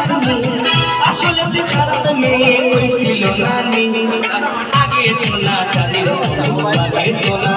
মেয়ে আসলে তুই খারাপ আগে তো জানি আগে তো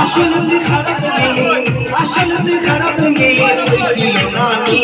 আসলে তুই খারাপ মেয়ে আসলে তুই খারাপ মেয়ে কইছিল নানি।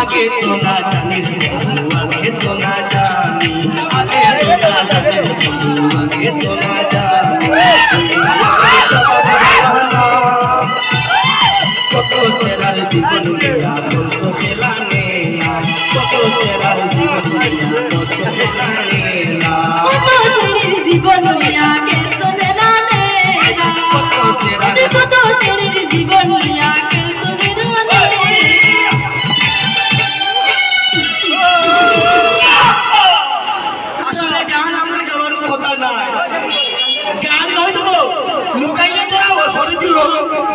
আগে তো না জানি আগে তো না জানি। জীবন গান আমরা গাওয়ার কথা নাই গান হয়তো লুকাইলে তোরা হরে রোগ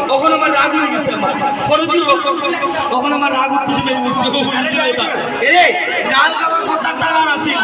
কখন আমার রাগ উঠে গেছে আমার হরে রোগ কখন আমার রাগ উঠে গেছে এরে গান গাওয়ার কথা তারা আসিল